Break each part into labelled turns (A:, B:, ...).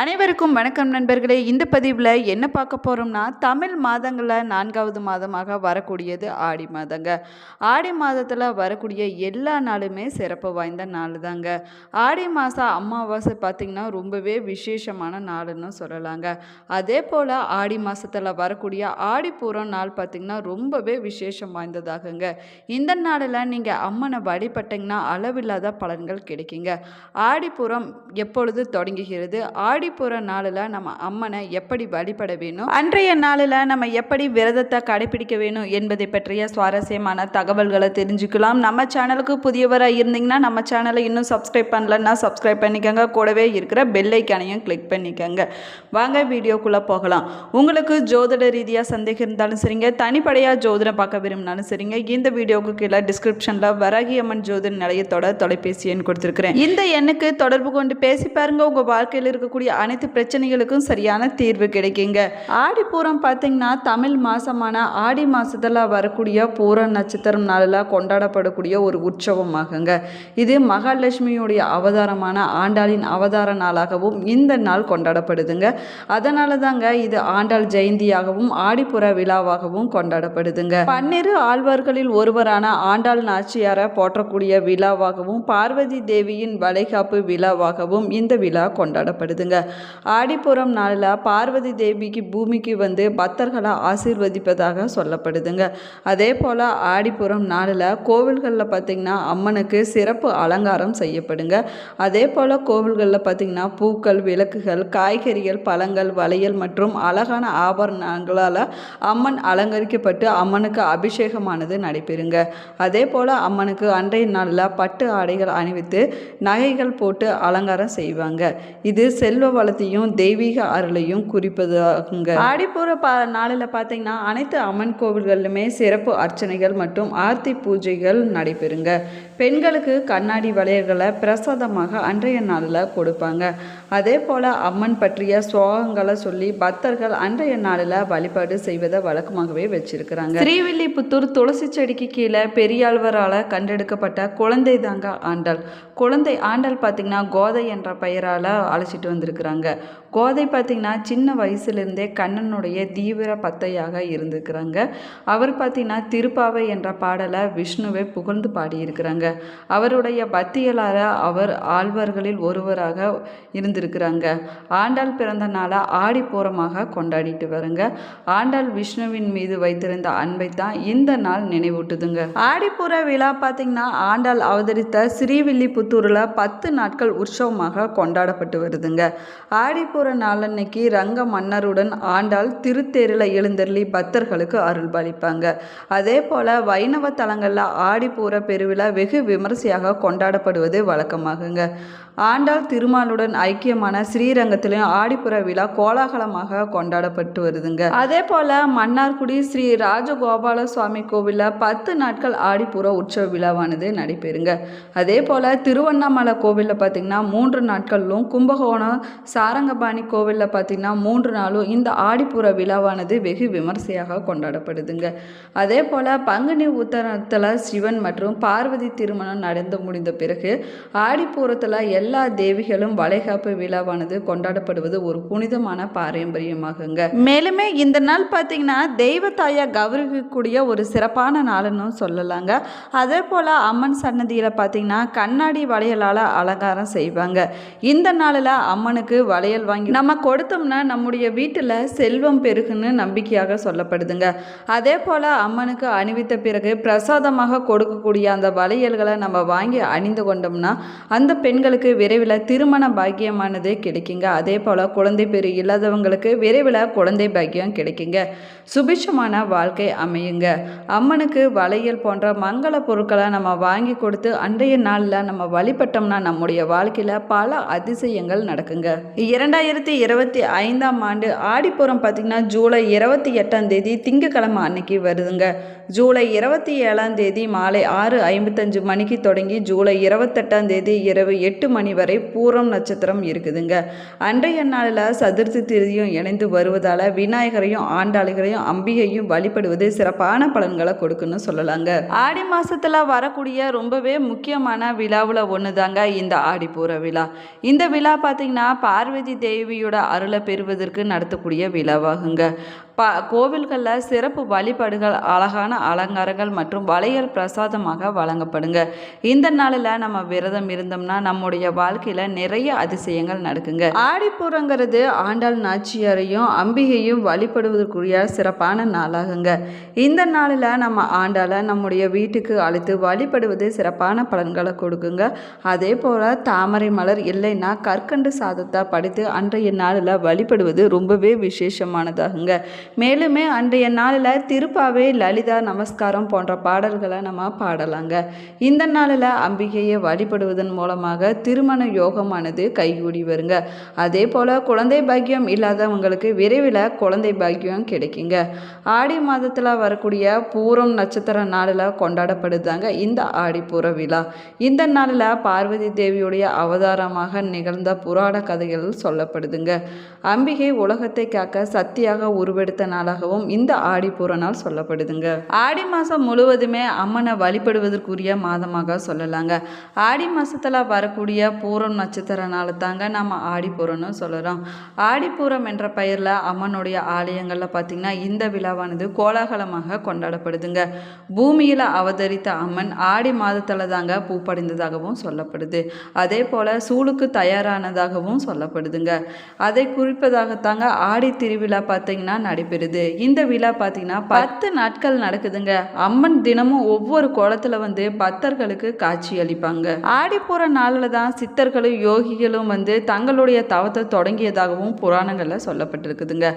A: அனைவருக்கும் வணக்கம் நண்பர்களே. இந்த பதிவில் என்ன பார்க்க போகிறோம்னா தமிழ் மாதங்களில் நான்காவது மாதமாக வரக்கூடியது ஆடி மாதங்க. ஆடி மாதத்தில் வரக்கூடிய எல்லா நாளுமே சிறப்பு வாய்ந்த நாள் தாங்க ஆடி மாதம் அமாவாசை பார்த்திங்கன்னா ரொம்பவே விசேஷமான நாளுன்னு சொல்லலாங்க. அதே போல் ஆடி மாதத்தில் வரக்கூடிய ஆடிப்பூரம் நாள் பார்த்திங்கன்னா ரொம்பவே விசேஷம் வாய்ந்ததாகுங்க. இந்த நாளில் நீங்கள் அம்மனை வழிபட்டிங்கன்னா அளவில்லாத பலன்கள் கிடைக்குங்க. ஆடிப்பூரம் எப்பொழுது தொடங்குகிறது? ஆடி போகிற நாளில் நம்ம அம்மனை எப்படி வழிபட வேணும்? அன்றைய நாளில் நம்ம எப்படி விரதத்தை கடைபிடிக்க வேணும் என்பதை பற்றிய சுவாரஸ்யமான தகவல்களை தெரிஞ்சுக்கலாம். நம்ம சேனலுக்கு புதியவராக இருந்தீங்கன்னா நம்ம சேனலை இன்னும் சப்ஸ்கிரைப் பண்ணலன்னா சப்ஸ்கிரைப் பண்ணிக்கோங்க. கூடவே இருக்கிற பெல்லைக்கானையும் கிளிக் பண்ணிக்கோங்க. வாங்க வீடியோக்குள்ளே போகலாம். உங்களுக்கு ஜோதிட ரீதியாக சந்தேகம் இருந்தாலும் சரிங்க. தனிப்படையாக ஜோதிடம் பார்க்க விரும்பினாலும் சரிங்க. இந்த வீடியோவுக்கு கீழே டிஸ்கிரிப்ஷனில் வரகியம்மன் ஜோதிட நிலையத்தோட தொலைபேசி எண் கொடுத்துருக்கிறேன். இந்த எண்ணுக்கு தொடர்பு கொண்டு பேசி பாருங்க. உங்கள் வாழ்க்கையில் இருக்கக்கூடிய அனைத்து பிரச்சனைகளுக்கும் சரியான தீர்வு கிடைக்குங்க. ஆடிப்பூரம் பார்த்தீங்கன்னா தமிழ் மாசமான ஆடி மாசத்துல வரக்கூடிய பூர நட்சத்திரம் நாளில் கொண்டாடப்படக்கூடிய ஒரு உற்சவமாகுங்க. இது மகாலட்சுமியுடைய அவதாரமான ஆண்டாளின் அவதார நாளாகவும் இந்த நாள் கொண்டாடப்படுதுங்க. அதனால தாங்க இது ஆண்டாள் ஜெயந்தியாகவும் ஆடிப்புற விழாவாகவும் கொண்டாடப்படுதுங்க. பன்னிரு ஆழ்வார்களில் ஒருவரான ஆண்டாள் நாச்சியாரை போற்றக்கூடிய விழாவாகவும் பார்வதி தேவியின் வளைகாப்பு விழாவாகவும் இந்த விழா கொண்டாடப்படுதுங்க. ஆடிப்புறம் நாளில் பார்வதி தேவிக்கு பூமிக்கு வந்து பக்தர்களை ஆசீர்வதிப்பதாக சொல்லப்படுதுங்க. அதே போல் ஆடிப்புறம் நாளில் கோவில்களில் பார்த்திங்கன்னா அம்மனுக்கு சிறப்பு அலங்காரம் செய்யப்படுங்க. அதே போல் கோவில்களில் பார்த்திங்கன்னா பூக்கள் விளக்குகள் காய்கறிகள் பழங்கள் வளையல் மற்றும் அழகான ஆபரணங்களால் அம்மன் அலங்கரிக்கப்பட்டு அம்மனுக்கு அபிஷேகமானது நடைபெறுங்க. அதே போல் அம்மனுக்கு அன்றைய நாளில் பட்டு ஆடைகள் அணிவித்து நகைகள் போட்டு அலங்காரம் செய்வாங்க. இது செல்வ வளத்தையும் தெய்வீக அருளையும் குறிப்பதாகுங்க. ஆடிப்பூர பா நாளில் பார்த்தீங்கன்னா அனைத்து அம்மன் கோவில்களிலுமே சிறப்பு அர்ச்சனைகள் மற்றும் ஆர்த்தி பூஜைகள் நடைபெறுங்க. பெண்களுக்கு கண்ணாடி வளையல்களை பிரசாதமாக அன்றைய நாளில் கொடுப்பாங்க. அதே போல் அம்மன் பற்றிய சோகங்களை சொல்லி பக்தர்கள் அன்றைய நாளில் வழிபாடு செய்வதை வழக்கமாகவே வச்சிருக்கிறாங்க. ஸ்ரீவில்லிபுத்தூர் துளசி செடிக்கு கீழே பெரியாழ்வரால் கண்டெடுக்கப்பட்ட குழந்தை தாங்க ஆண்டாள். குழந்தை ஆண்டாள் பார்த்திங்கன்னா கோதை என்ற பெயரால் அழைச்சிட்டு வந்திருக்கிறாங்க. கோதை பார்த்திங்கன்னா சின்ன வயசுலேருந்தே கண்ணனுடைய தீவிர பத்தையாக இருந்திருக்கிறாங்க. அவர் பார்த்திங்கன்னா திருப்பாவை என்ற பாடலை விஷ்ணுவை புகழ்ந்து பாடியிருக்கிறாங்க. அவருடைய பத்தியலார அவர் ஆழ்வார்களில் ஒருவராக இருந்திருக்கிறாங்க. ஆண்டாள் பிறந்த நாளை ஆடிப்பூரமாக கொண்டாடிட்டு வருங்க. ஆண்டாள் விஷ்ணுவின் மீது வைத்திருந்த அன்பை தான் இந்த நாள் நினைவூட்டுதுங்க. ஆடிப்பூர விழா பார்த்திங்கன்னா ஆண்டாள் அவதரித்த ஸ்ரீவில்லிபுத்தூரில் பத்து நாட்கள் உற்சவமாக கொண்டாடப்பட்டு வருதுங்க. ஆடிப்பூர நாளன்னைக்கு ரங்க மன்னருடன் ஆண்டாள் திருத்தேரில் எழுந்தருளி பக்தர்களுக்கு அருள் பாலிப்பாங்க அதே போல் வைணவ தலங்களில் ஆடிப்பூர பெருவிழா வெகு விமரிசையாக கொண்டாடப்படுவது வழக்கமாகுங்க. ஆண்டாள் திருமாலுடன் ஐக்கியமான ஸ்ரீரங்கத்திலும் ஆடிப்புற விழா கோலாகலமாக கொண்டாடப்பட்டு வருதுங்க. அதே போல் மன்னார்குடி ஸ்ரீ ராஜகோபால சுவாமி கோவிலில் பத்து நாட்கள் ஆடிப்புற உற்சவ விழாவானது நடைபெறுங்க. அதே போல் திருவண்ணாமலை கோவிலில் பார்த்தீங்கன்னா மூன்று நாட்களிலும் கும்பகோணம் சாரங்கபாணி கோவிலில் பார்த்திங்கன்னா மூன்று நாளும் இந்த ஆடிப்புற விழாவானது வெகு விமர்சையாக கொண்டாடப்படுதுங்க. அதே போல் பங்குனி உத்தரத்தில் சிவன் மற்றும் பார்வதி திருமணம் நடந்து முடிந்த பிறகு ஆடிப்பூரத்தில் எல்லா தேவிகளும் வளைகாப்பு விழாவானது கொண்டாடப்படுவது ஒரு புனிதமான பாரம்பரியமாகுங்க. மேலுமே இந்த நாள் பார்த்தீங்கன்னா தெய்வத்தாயை கௌரவிக்கக்கூடிய ஒரு சிறப்பான நாளுன்னு சொல்லலாங்க. அதே போல் அம்மன் சன்னதியில் பார்த்தீங்கன்னா கண்ணாடி வளையலால் அலங்காரம் செய்வாங்க. இந்த நாளில் அம்மனுக்கு வளையல் வாங்கி நம்ம கொடுத்தோம்னா நம்முடைய வீட்டில் செல்வம் பெருகுன்னு நம்பிக்கையாக சொல்லப்படுதுங்க. அதே போல் அம்மனுக்கு அணிவித்த பிறகு பிரசாதமாக கொடுக்கக்கூடிய அந்த வளையல்களை நம்ம வாங்கி அணிந்து கொண்டோம்னா அந்த பெண்களுக்கு விரைவில் திருமண பாக்கியமானது கிடைக்குங்க. அதே போல் குழந்தை பேர் இல்லாதவங்களுக்கு விரைவில் குழந்தை பாக்கியம் கிடைக்குங்க. சுபிட்சமான வாழ்க்கை அமையுங்க. அம்மனுக்கு வளையல் போன்ற மங்கள பொருட்களை நம்ம வாங்கி கொடுத்து அன்றைய நாளில் நம்ம வழிபட்டோம்னா நம்முடைய வாழ்க்கையில் பல அதிசயங்கள் நடக்குங்க. இரண்டாயிரம் ரெண்டாயிரத்தி இருபத்தி ஐந்தாம் ஆண்டு ஆடிப்புறம் பார்த்திங்கன்னா ஜூலை இருபத்தி எட்டாம் தேதி திங்கக்கிழமை அன்னைக்கு வருதுங்க. ஜூலை இருபத்தி ஏழாம் தேதி மாலை ஆறு ஐம்பத்தஞ்சு மணிக்கு தொடங்கி ஜூலை இருபத்தெட்டாம் தேதி இரவு எட்டு மணி வரை பூரம் நட்சத்திரம் இருக்குதுங்க. அன்றைய நாளில் சதுர்த்தி திருதியும் இணைந்து வருவதால் விநாயகரையும் ஆண்டாளிகளையும் அம்பிகையும் வழிபடுவது சிறப்பான பலன்களை கொடுக்குன்னு சொல்லலாங்க. ஆடி மாசத்துல வரக்கூடிய ரொம்பவே முக்கியமான விழாவில் ஒன்று தாங்க இந்த ஆடிப்பூர விழா. இந்த விழா பார்த்தீங்கன்னா பார்வதி தேவியோட அருளை பெறுவதற்கு நடத்தக்கூடிய விழாவாகுங்க. ப கோவில்களில் சிறப்பு வழிபாடுகள் அழகான அலங்காரங்கள் மற்றும் வளையல் பிரசாதமாக வழங்கப்படுங்க. இந்த நாளில் நம்ம விரதம் இருந்தோம்னா நம்முடைய வாழ்க்கையில் நிறைய அதிசயங்கள் நடக்குங்க. ஆடிப்பூரங்கிறது ஆண்டாள் நாச்சியாரையும் அம்பிகையும் வழிபடுவதற்குரிய சிறப்பான நாளாகுங்க. இந்த நாளில் நம்ம ஆண்டாளை நம்முடைய வீட்டுக்கு அழைத்து வழிபடுவது சிறப்பான பலன்களை கொடுக்குங்க. அதே போல் தாமரை மலர் இல்லைன்னா கற்கண்டு சாதத்தை படித்து அன்றைய நாளில் வழிபடுவது ரொம்பவே விசேஷமானதாகுங்க. மேலுமே அன்றைய நாளில் திருப்பாவை லலிதா நமஸ்காரம் போன்ற பாடல்களை நம்ம பாடலாங்க. இந்த நாளில் அம்பிகையை வழிபடுவதன் மூலமாக திருமண யோகமானது கைகூடி வருங்க. அதே போல் குழந்தை பாக்கியம் இல்லாதவங்களுக்கு விரைவில் குழந்தை பாக்கியம் கிடைக்குங்க. ஆடி மாதத்தில் வரக்கூடிய பூரம் நட்சத்திர நாளில் கொண்டாடப்படுதாங்க இந்த ஆடிப்பூர விழா. இந்த நாளில் பார்வதி தேவியுடைய அவதாரமாக நிகழ்ந்த புராண கதைகள் சொல்லப்படுதுங்க. அம்பிகை உலகத்தை காக்க சக்தியாக உருவெடுத்த நாளாகவும் இந்த ஆடிப்பூர நாள் சொல்லப்படுதுங்க. ஆடி மாதம் முழுவதுமே அம்மனை வழிபடுவதற்குரிய மாதமாக சொல்லலாங்க. ஆடி மாதத்தில் வரக்கூடிய பூரம் நட்சத்திர தாங்க நம்ம ஆடிப்பூரம்னு சொல்லலாம் ஆடிப்பூரம் என்ற பெயரில் அம்மனுடைய ஆலயங்களில் பார்த்திங்கன்னா இந்த விழாவானது கோலாகலமாக கொண்டாடப்படுதுங்க. பூமியில் அவதரித்த அம்மன் ஆடி மாதத்தில் தாங்க பூப்படைந்ததாகவும் சொல்லப்படுது. அதே போல் சூளுக்கு தயாரானதாகவும் சொல்லப்படுதுங்க. அதை குறிப்பதாகத்தாங்க ஆடி திருவிழா பார்த்தீங்கன்னா நடைபெறுது. இந்த விழா பார்த்தீங்கன்னா பத்து நாட்கள் நடக்குதுங்க. அம்மன் தினமும் ஒவ்வொரு குளத்துல வந்து பக்தர்களுக்கு காட்சி அளிப்பாங்க. ஆடி போகிற நாளில் தான் சித்தர்களும் யோகிகளும் வந்து தங்களுடைய தவத்தை தொடங்கியதாகவும் புராணங்களில் சொல்லப்பட்டிருக்குதுங்க.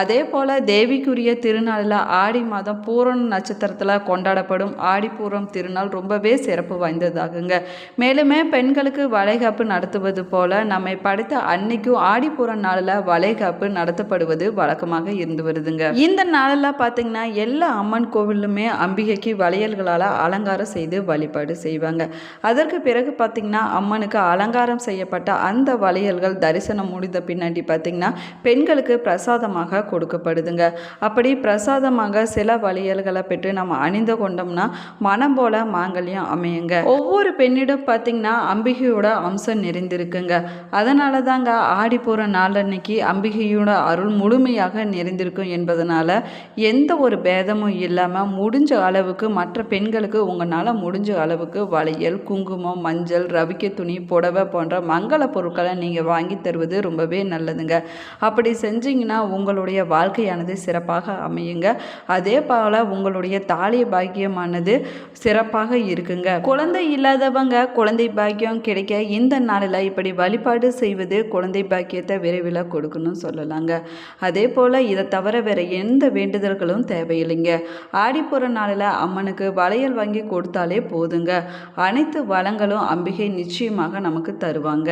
A: அதே போல் தேவிக்குரிய திருநாளில் ஆடி மாதம் பூரண நட்சத்திரத்தில் கொண்டாடப்படும் ஆடிப்பூரம் திருநாள் ரொம்பவே சிறப்பு வாய்ந்ததாகுங்க. மேலுமே பெண்களுக்கு வளைகாப்பு நடத்துவது போல நம்மை படைத்த அன்னைக்கும் ஆடிப்பூர நாளில் வளைகாப்பு நடத்தப்படுவது வழக்கமாக இருந்து வருதுங்க. இந்த நாளெல்லாம் பார்த்தீங்கன்னா எல்லா அம்மன் கோவிலுமே அம்பிகைக்கு வளையல்களால் அலங்காரம் செய்து வழிபாடு செய்வாங்க. அதற்கு பிறகு பார்த்தீங்கன்னா அம்மனுக்கு அலங்காரம் செய்யப்பட்ட அந்த வளையல்கள் தரிசனம் முடிந்த பின்னாடி பார்த்தீங்கன்னா பெண்களுக்கு பிரசாதமாக கொடுக்கப்படுதுங்க. அப்படி பிரசாதமாக சில வளையல்களை பெற்று நம்ம அணிந்து கொண்டோம்னா மனம் போல மாங்கல்யம் அமையுங்க. ஒவ்வொரு பெண்ணிடம் பார்த்தீங்கன்னா அம்பிகையோட அம்சம் நிறைந்திருக்குங்க. அதனால தாங்க ஆடி போகிற நாளன்னைக்கு அம்பிகையோட அருள் முழுமையாக இருக்கும் என்பதனால எந்த ஒரு பேதமும் இல்லாமல் முடிஞ்ச அளவுக்கு மற்ற பெண்களுக்கு உங்களால் முடிஞ்ச அளவுக்கு வளையல் குங்குமம் மஞ்சள் ரவிக்க துணி புடவை போன்ற மங்கள பொருட்களை நீங்கள் வாங்கி தருவது ரொம்பவே நல்லதுங்க. அப்படி செஞ்சீங்கன்னா உங்களுடைய வாழ்க்கையானது சிறப்பாக அமையுங்க. அதே போல் உங்களுடைய தாலிய பாக்கியமானது சிறப்பாக இருக்குங்க. குழந்தை இல்லாதவங்க குழந்தை பாக்கியம் கிடைக்க இந்த நாளில் இப்படி வழிபாடு செய்வது குழந்தை பாக்கியத்தை விரைவில் கொடுக்கணும்னு சொல்லலாங்க. அதே போல் இதை தவிர வேறு எந்த வேண்டுதல்களும் தேவையில்லைங்க. ஆடிப்புற நாளில் அம்மனுக்கு வளையல் வாங்கி கொடுத்தாலே போதுங்க. அனைத்து வளங்களும் அம்பிகை நிச்சயமாக நமக்கு தருவாங்க.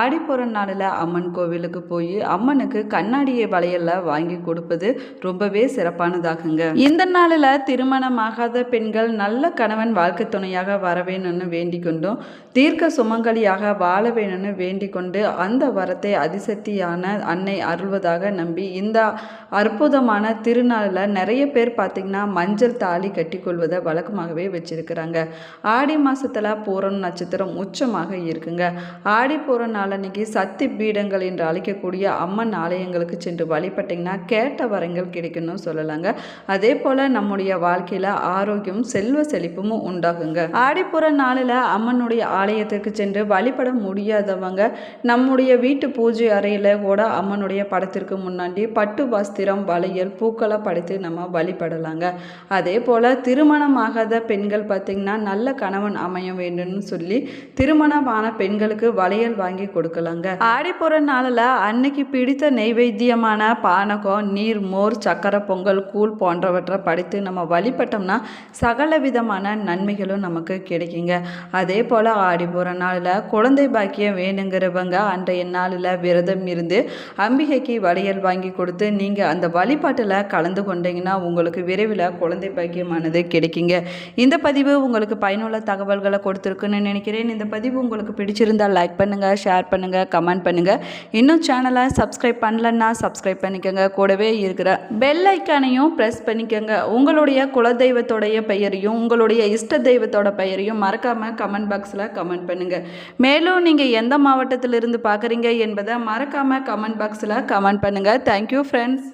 A: ஆடிப்புற நாளில் அம்மன் கோவிலுக்கு போய் அம்மனுக்கு கண்ணாடியை வளையலில் வாங்கி கொடுப்பது ரொம்பவே சிறப்பானதாகுங்க. இந்த நாளில் திருமணமாகாத பெண்கள் நல்ல கணவன் வாழ்க்கை துணையாக வர வேணும்னு வேண்டிக் கொண்டும் தீர்க்க சுமங்கலியாக வாழ வேணும்னு வேண்டிக் கொண்டு அந்த வரத்தை அதிசக்தியான அன்னை அருள்வதாக நம்பி இந்த அற்புதமான திருநாளில் நிறைய பேர் பார்த்திங்கன்னா மஞ்சள் தாலி கட்டிக்கொள்வதை வழக்கமாகவே வச்சுருக்கிறாங்க. ஆடி மாதத்தில் பூரம் நட்சத்திரம் உச்சமாக இருக்குங்க. ஆடி பூர நாளன்னைக்கு சக்தி பீடங்கள் என்று அழைக்கக்கூடிய அம்மன் ஆலயங்களுக்கு சென்று வழிபட்டிங்கன்னா கேட்ட வரங்கள் கிடைக்கணும்னு சொல்லலாங்க. அதே போல் நம்முடைய வாழ்க்கையில் ஆரோக்கியம் செல்வ செழிப்பும் உண்டாகுங்க. ஆடிப்புற நாளில் அம்மனுடைய ஆலயத்திற்கு சென்று வழிபட முடியாதவங்க நம்முடைய வீட்டு பூஜை அறையில் கூட அம்மனுடைய படத்திற்கு முன்னாடி பட்டு வஸ்திரம் வளையல் பூக்களை படைத்து நம்ம வழிபடலாங்க. அதே போல் திருமணமாகாத பெண்கள் பார்த்திங்கன்னா நல்ல கணவன் அமைய வேண்டும்னு சொல்லி திருமணமான பெண்களுக்கு வளையல் வாங்கி கொடுக்கலாங்க. ஆடிப்புற நாளில் அன்னைக்கு பிடித்த நெய்வேத்தியமான பானகம் நீர் மோர் சக்கரை பொங்கல் கூழ் போன்றவற்றை படைத்து நம்ம வழிபட்டோம்னா சகல விதமான நன்மைகளும் நமக்கு கிடைக்குங்க. அதே போல் ஆடி போகிற நாளில் குழந்தை பாக்கியம் வேணுங்கிறவங்க அன்றைய நாளில் விரதம் இருந்து அம்பிகைக்கு வளையல் வாங்கி கொடுத்து நீங்கள் அந்த வழிபாட்டில் கலந்து கொண்டீங்கன்னா உங்களுக்கு விரைவில் குழந்தை பாக்கியமானது கிடைக்குங்க. இந்த பதிவு உங்களுக்கு பயனுள்ள தகவல்களை கொடுத்துருக்குன்னு நினைக்கிறேன். இந்த பதிவு உங்களுக்கு பிடிச்சிருந்தால் லைக் பண்ணுங்கள் ஷேர் பண்ணுங்கள் கமெண்ட் பண்ணுங்கள் இன்னும் சேனலை சப்ஸ்கிரைப் பண்ணலன்னா சப்ஸ்கிரைப் பண்ணிக்கோங்க. கூடவே இருக்கிற பெல் ஐக்கானையும் ப்ரெஸ் பண்ணிக்கோங்க. உங்களுடைய குலதெய்வத்தோடைய பெயரையும் உங்களுடைய இஷ்ட தெய்வத்தோட பெயரையும் மறக்காமல் கமெண்ட் பாக்ஸில் கமெண்ட் பண்ணுங்கள் மேலும் நீங்கள் எந்த மாவட்டத்திலிருந்து பார்க்குறீங்க என்பதை மறக்காமல் கமெண்ட் பாக்ஸில் கமெண்ட் பண்ணுங்கள் தேங்க்யூ ஃப்ரெண்ட்ஸ்